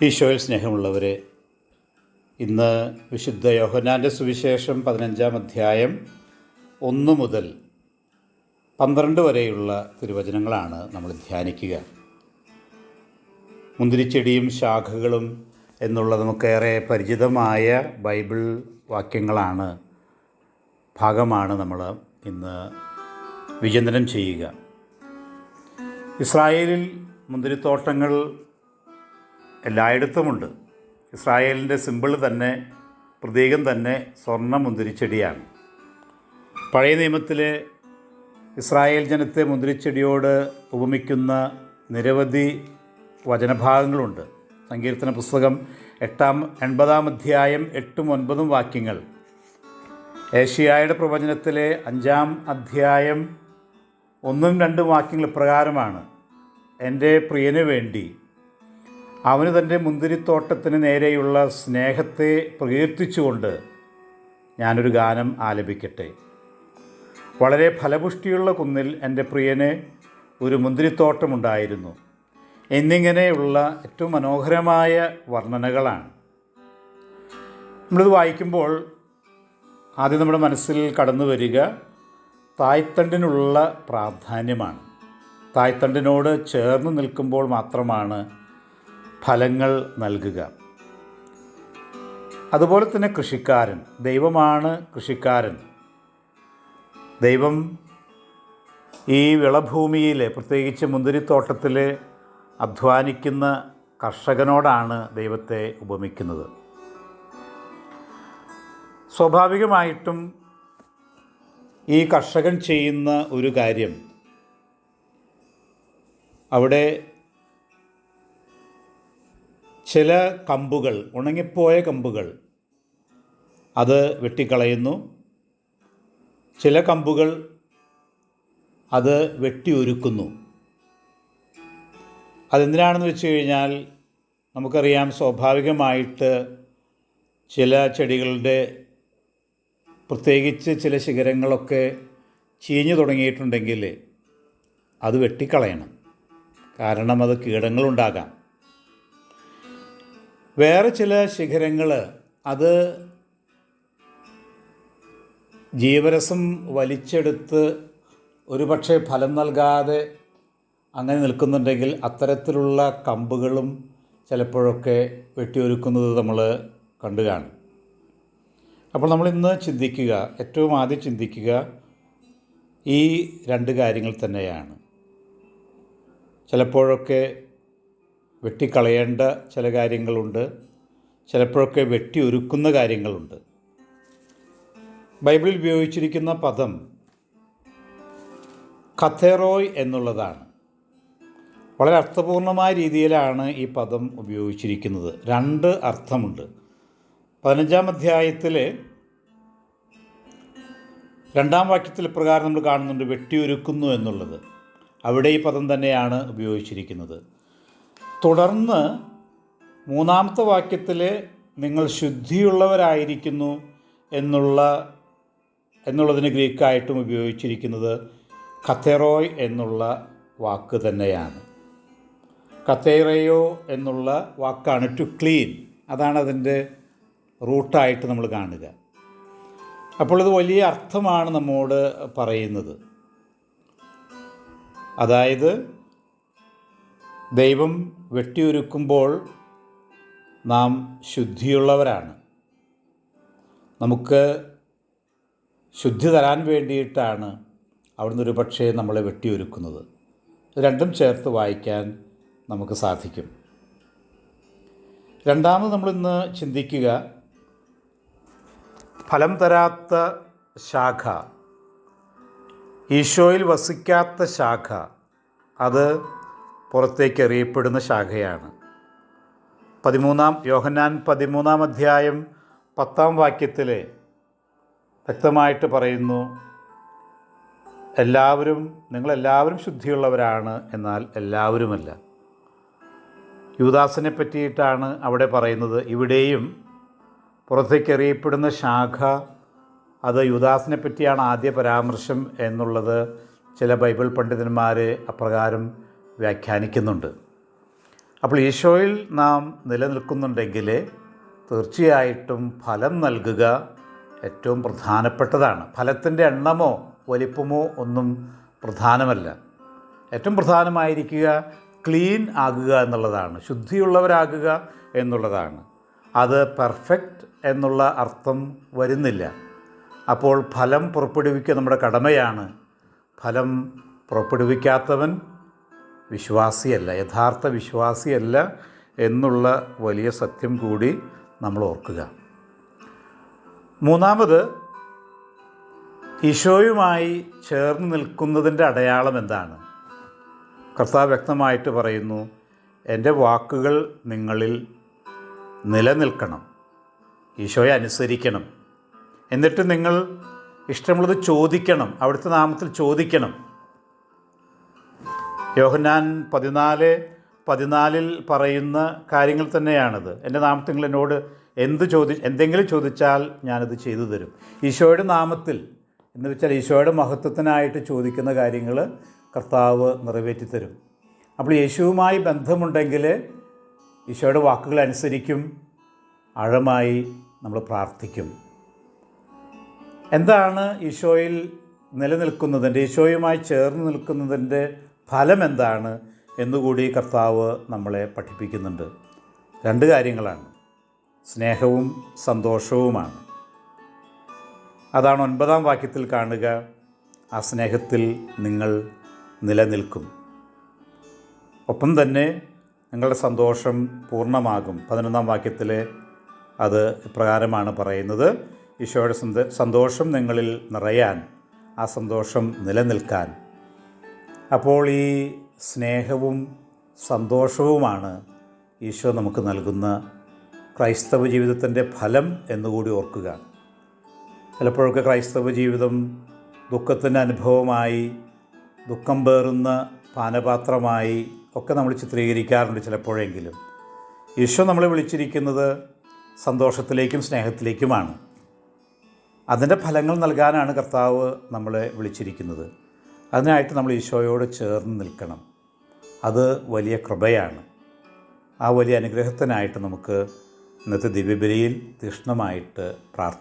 ഈശോയിൽ സ്നേഹമുള്ളവരെ ഇന്ന് വിശുദ്ധ യോഹനാന്റെ സുവിശേഷം പതിനഞ്ചാം അധ്യായം ഒന്ന് മുതൽ പന്ത്രണ്ട് വരെയുള്ള തിരുവചനങ്ങളാണ് നമ്മൾ ധ്യാനിക്കുക. മുന്തിരിച്ചെടിയും ശാഖകളും എന്നുള്ള നമുക്കേറെ പരിചിതമായ ബൈബിൾ വാക്യങ്ങളാണ് ഭാഗമാണ് നമ്മൾ ഇന്ന് വിചിന്തനം ചെയ്യുക. ഇസ്രായേലിൽ മുന്തിരിത്തോട്ടങ്ങൾ എല്ലായിടത്തുമുണ്ട്. ഇസ്രായേലിന്റെ സിമ്പിൾ തന്നെ പ്രതീകം തന്നെ സ്വർണ മുന്തിരിച്ചെടിയാണ്. പഴയ നിയമത്തിലെ ഇസ്രായേൽ ജനത്തെ മുന്തിരിച്ചെടിയോട് ഉപമിക്കുന്ന നിരവധി വചനഭാഗങ്ങളുണ്ട്. സങ്കീർത്തന പുസ്തകം എട്ടാം എൺപതാം അധ്യായം എട്ടും ഒൻപതും വാക്യങ്ങൾ. ഏഷ്യായുടെ പ്രവചനത്തിലെ അഞ്ചാം അധ്യായം ഒന്നും രണ്ടും വാക്യങ്ങൾ ഇപ്രകാരമാണ്. എന്റെ പ്രിയന് വേണ്ടി അവന് തന്റെ മുന്തിരിത്തോട്ടത്തിന് നേരെയുള്ള സ്നേഹത്തെ പ്രകീർത്തിച്ചുകൊണ്ട് ഞാനൊരു ഗാനം ആലപിക്കട്ടെ. വളരെ ഫലപുഷ്ടിയുള്ള കുന്നിൽ എന്റെ പ്രിയന് ഒരു മുന്തിരിത്തോട്ടമുണ്ടായിരുന്നു. എന്നിങ്ങനെയുള്ള ഏറ്റവും മനോഹരമായ വർണനകളാണ്. നമ്മളിത് വായിക്കുമ്പോൾ ആദ്യം നമ്മുടെ മനസ്സിൽ കടന്നു വരിക തായ്തണ്ടിനുള്ള പ്രാധാന്യമാണ്. തായ്തണ്ടിനോട് ചേർന്ന് നിൽക്കുമ്പോൾ മാത്രമാണ് ഫലങ്ങൾ നൽകുക. അതുപോലെ തന്നെ കൃഷിക്കാരൻ. ദൈവമാണ് കൃഷിക്കാരൻ. ദൈവം ഈ വിളഭൂമിയിലെ പ്രത്യേകിച്ച് മുന്തിരിത്തോട്ടത്തിൽ അധ്വാനിക്കുന്ന കർഷകനോടാണ് ദൈവത്തെ ഉപമിക്കുന്നത്. സ്വാഭാവികമായിട്ടും ഈ കർഷകൻ ചെയ്യുന്ന ഒരു കാര്യം അവിടെ ചില കമ്പുകൾ ഉണങ്ങിപ്പോയ കമ്പുകൾ അത് വെട്ടിക്കളയുന്നു. ചില കമ്പുകൾ അത് വെട്ടിയൊരുക്കുന്നു. അതെന്തിനാണെന്ന് വെച്ച് കഴിഞ്ഞാൽ നമുക്കറിയാം സ്വാഭാവികമായിട്ട് ചില ചെടികളുടെ പ്രത്യേകിച്ച് ചില ശിഖരങ്ങളൊക്കെ ചീഞ്ഞു തുടങ്ങിയിട്ടുണ്ടെങ്കിൽ അത് വെട്ടിക്കളയണം. കാരണം അത് കീടങ്ങളുണ്ടാകാം. വേറെ ചില ശിഖരങ്ങൾ അത് ജീവരസം വലിച്ചെടുത്ത് ഒരുപക്ഷെ ഫലം നൽകാതെ അങ്ങനെ നിൽക്കുന്നുണ്ടെങ്കിൽ അത്തരത്തിലുള്ള കമ്പുകളും ചിലപ്പോഴൊക്കെ വെട്ടിയൊരുക്കുന്നത് നമ്മൾ കണ്ടു കാണും. അപ്പോൾ നമ്മൾ ഇന്ന് ചിന്തിക്കുക ഏറ്റവും ആദ്യം ചിന്തിക്കുക ഈ രണ്ട് കാര്യങ്ങൾ തന്നെയാണ്. ചിലപ്പോഴൊക്കെ വെട്ടിക്കളയേണ്ട ചില കാര്യങ്ങളുണ്ട്. ചിലപ്പോഴൊക്കെ വെട്ടി ഒരുക്കുന്ന കാര്യങ്ങളുണ്ട്. ബൈബിളിൽ ഉപയോഗിച്ചിരിക്കുന്ന പദം കഥേറോയ് എന്നുള്ളതാണ്. വളരെ അർത്ഥപൂർണമായ രീതിയിലാണ് ഈ പദം ഉപയോഗിച്ചിരിക്കുന്നത്. രണ്ട് അർത്ഥമുണ്ട്. പതിനഞ്ചാം അധ്യായത്തിൽ രണ്ടാം വാക്യത്തിൽ പ്രകാരം നമ്മൾ കാണുന്നുണ്ട് വെട്ടിയൊരുക്കുന്നു എന്നുള്ളത്. അവിടെ ഈ പദം തന്നെയാണ് ഉപയോഗിച്ചിരിക്കുന്നത്. തുടർന്ന് മൂന്നാമത്തെ വാക്യത്തിൽ നിങ്ങൾ ശുദ്ധിയുള്ളവരായിരിക്കുന്നു എന്നുള്ള എന്നുള്ളതിന് ഗ്രീക്കായിട്ടും ഉപയോഗിച്ചിരിക്കുന്നത് കത്തേറോയ് എന്നുള്ള വാക്ക് തന്നെയാണ്. കത്തേറയോ എന്നുള്ള വാക്കാണ് ടു ക്ലീൻ അതാണ് അതിന്റെ റൂട്ടായിട്ട് നമ്മൾ കാണുക. അപ്പോൾ ഇത് വലിയ അർത്ഥമാണ് നമ്മോട് പറയുന്നത്. അതായത് ദൈവം വെട്ടിയൊരുക്കുമ്പോൾ നാം ശുദ്ധിയുള്ളവരാണ്. നമുക്ക് ശുദ്ധി തരാൻ വേണ്ടിയിട്ടാണ് അവിടുന്ന് ഒരു പക്ഷേ നമ്മളെ വെട്ടിയൊരുക്കുന്നത്. രണ്ടും ചേർത്ത് വായിക്കാൻ നമുക്ക് സാധിക്കും. രണ്ടാമത് നമ്മളിന്ന് ചിന്തിക്കുക ഫലം തരാത്ത ശാഖ ഈശോയിൽ വസിക്കാത്ത ശാഖ അത് പുറത്തേക്ക് എറിയപ്പെടുന്ന ശാഖയാണ്. പതിമൂന്നാം യോഹന്നാൻ പതിമൂന്നാം അധ്യായം പത്താം വാക്യത്തിൽ വ്യക്തമായിട്ട് പറയുന്നു എല്ലാവരും നിങ്ങളെല്ലാവരും ശുദ്ധിയുള്ളവരാണ് എന്നാൽ എല്ലാവരുമല്ല. യുവദാസിനെ പറ്റിയിട്ടാണ് അവിടെ പറയുന്നത്. ഇവിടെയും പുറത്തേക്ക് എറിയപ്പെടുന്ന ശാഖ അത് യുവദാസിനെ പറ്റിയാണ് ആദ്യ പരാമർശം എന്നുള്ളത് ചില ബൈബിൾ പണ്ഡിതന്മാർ അപ്രകാരം വ്യാഖ്യാനിക്കുന്നുണ്ട്. അപ്പോൾ ഈശോയിൽ നാം നിലനിൽക്കുന്നുണ്ടെങ്കിൽ തീർച്ചയായിട്ടും ഫലം നൽകുക ഏറ്റവും പ്രധാനപ്പെട്ടതാണ്. ഫലത്തിന്റെ എണ്ണമോ വലിപ്പമോ ഒന്നും പ്രധാനമല്ല. ഏറ്റവും പ്രധാനമായിരിക്കുക ക്ലീൻ ആകുക എന്നുള്ളതാണ്. ശുദ്ധിയുള്ളവരാകുക എന്നുള്ളതാണ്. അത് പെർഫെക്റ്റ് എന്നുള്ള അർത്ഥം വരുന്നില്ല. അപ്പോൾ ഫലം പുറപ്പെടുവിക്കുക നമ്മുടെ കടമയാണ്. ഫലം പുറപ്പെടുവിക്കാത്തവൻ വിശ്വാസിയല്ല യഥാർത്ഥ വിശ്വാസിയല്ല എന്നുള്ള വലിയ സത്യം കൂടി നമ്മൾ ഓർക്കുക. മൂന്നാമത് ഈശോയുമായി ചേർന്ന് നിൽക്കുന്നതിന്റെ അടയാളം എന്താണ്? കർത്താവ് വ്യക്തമായിട്ട് പറയുന്നു എന്റെ വാക്കുകൾ നിങ്ങളിൽ നിലനിൽക്കണം ഈശോയെ അനുസരിക്കണം. എന്നിട്ട് നിങ്ങൾ ഇഷ്ടമുള്ളത് ചോദിക്കണം അവിടുത്തെ നാമത്തിൽ ചോദിക്കണം. യോഹന്നാൻ പതിനാല് പതിനാലിൽ പറയുന്ന കാര്യങ്ങൾ തന്നെയാണിത്. എന്റെ നാമത്തിൽ എന്നോട് എന്ത് ചോദി എന്തെങ്കിലും ചോദിച്ചാൽ ഞാനത് ചെയ്തു തരും. ഈശോയുടെ നാമത്തിൽ എന്ന് വെച്ചാൽ ഈശോയുടെ മഹത്വത്തിനായിട്ട് ചോദിക്കുന്ന കാര്യങ്ങൾ കർത്താവ് നിറവേറ്റി തരും. അപ്പോൾ യേശുവുമായി ബന്ധമുണ്ടെങ്കിൽ ഈശോയുടെ വാക്കുകൾ അനുസരിക്കും ആഴമായി നമ്മൾ പ്രാർത്ഥിക്കും. എന്താണ് ഈശോയിൽ നിലനിൽക്കുന്നതിന്റെ ഈശോയുമായി ചേർന്ന് നിൽക്കുന്നതിന്റെ ഫലം എന്താണ് എന്നുകൂടി കർത്താവ് നമ്മളെ പഠിപ്പിക്കുന്നുണ്ട്. രണ്ട് കാര്യങ്ങളാണ്. സ്നേഹവും സന്തോഷവുമാണ്. അതാണ് ഒൻപതാം വാക്യത്തിൽ കാണുക ആ സ്നേഹത്തിൽ നിങ്ങൾ നിലനിൽക്കും. ഒപ്പം തന്നെ നിങ്ങളുടെ സന്തോഷം പൂർണമാകും. പതിനൊന്നാം വാക്യത്തിൽ അത് ഇപ്രകാരമാണ് പറയുന്നത് ഈശോയുടെ സന്തോഷം നിങ്ങളിൽ നിറയാൻ ആ സന്തോഷം നിലനിൽക്കാൻ. അപ്പോൾ ഈ സ്നേഹവും സന്തോഷവുമാണ് ഈശോ നമുക്ക് നൽകുന്ന ക്രൈസ്തവ ജീവിതത്തിന്റെ ഫലം എന്നുകൂടി ഓർക്കുക. ചിലപ്പോഴൊക്കെ ക്രൈസ്തവ ജീവിതം ദുഃഖത്തിന്റെ അനുഭവമായി ദുഃഖം പേറുന്ന പാനപാത്രമായി ഒക്കെ നമ്മൾ ചിത്രീകരിക്കാറുണ്ട് ചിലപ്പോഴെങ്കിലും. ഈശോ നമ്മളെ വിളിച്ചിരിക്കുന്നത് സന്തോഷത്തിലേക്കും സ്നേഹത്തിലേക്കുമാണ്. അതിന്റെ ഫലങ്ങൾ നൽകാനാണ് കർത്താവ് നമ്മളെ വിളിച്ചിരിക്കുന്നത്. അതിനായിട്ട് നമ്മൾ ഈശോയോട് ചേർന്ന് നിൽക്കണം. അത് വലിയ കൃപയാണ്. ആ വലിയ അനുഗ്രഹത്തിനായിട്ട് നമുക്ക് ഇന്നത്തെ ദിവ്യബലിയിൽ തീഷ്ണമായിട്ട് പ്രാർത്ഥിക്കാം